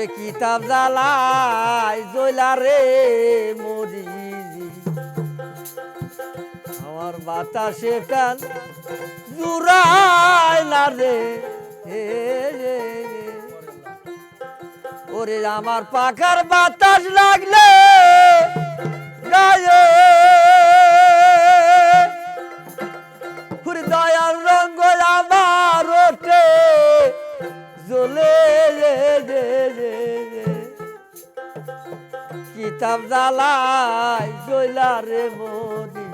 ওরে কিতাব জ্বালাই জইলা রে মরি আমার বাতাসে হে রে রে। ওরে আমার পাখার বাতাস লাগলে গায়ে জ্বলে রে রে রে। কিতাব জ্বালাই জইলা রে মোদি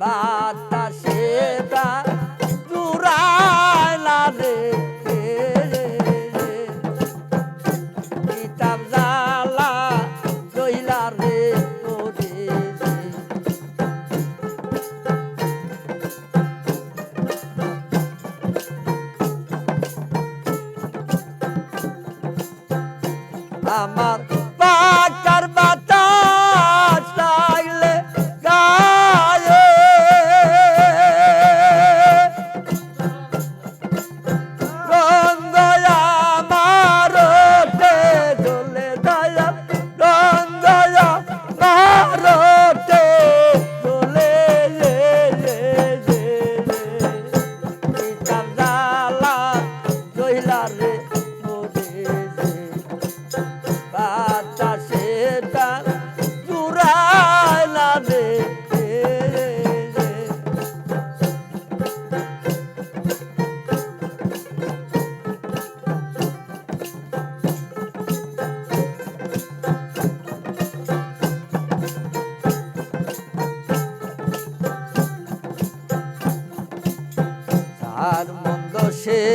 বাতাসে সে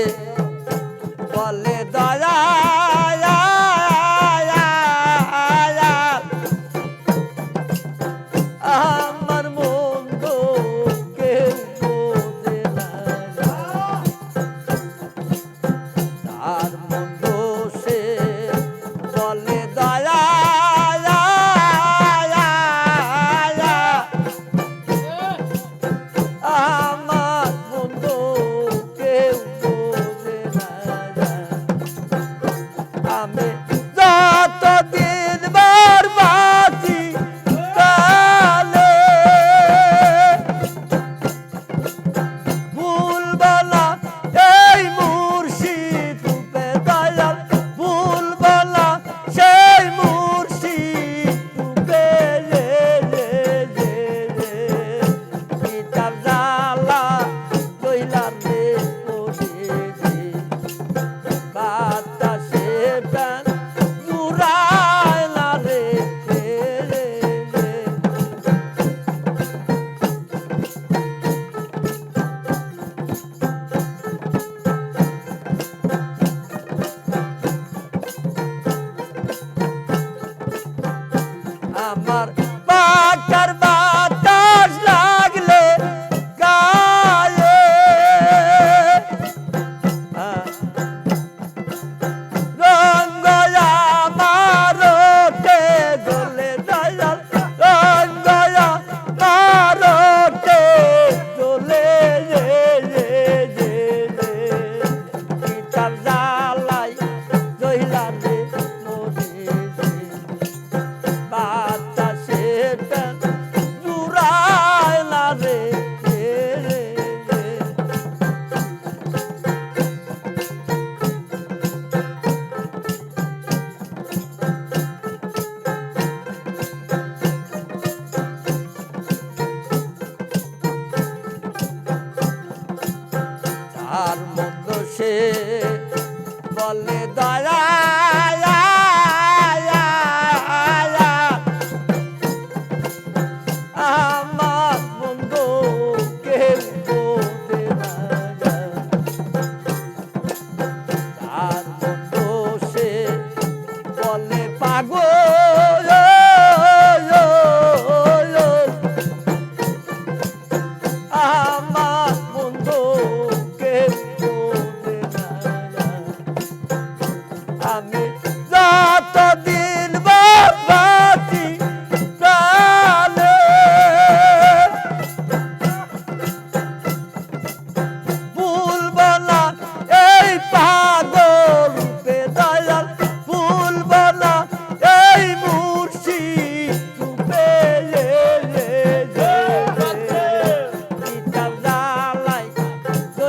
dale, dale.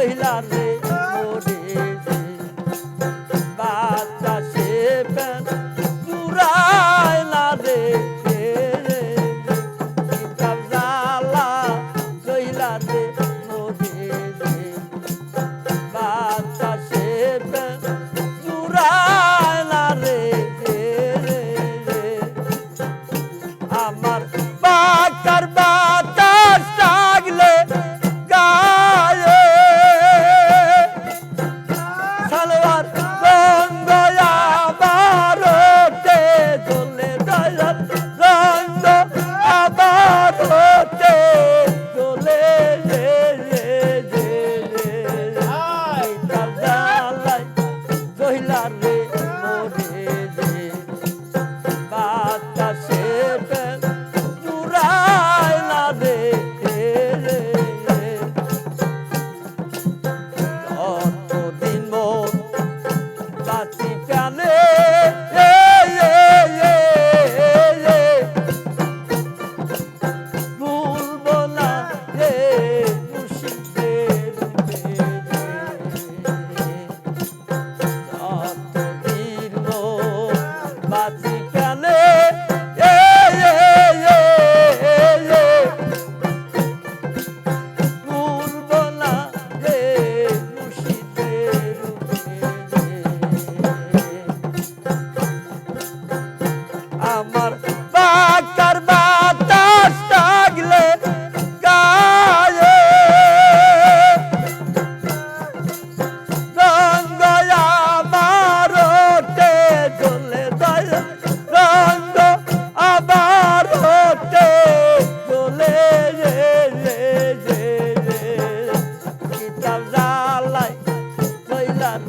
রইলা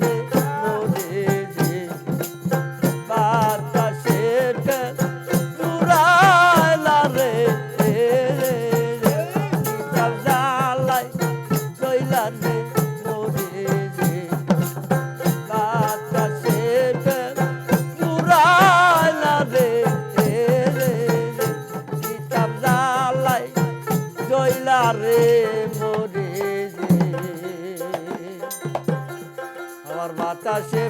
Hey. বাতাসে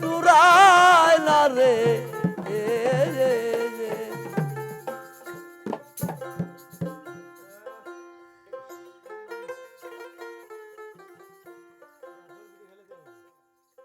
নুরায় না রে।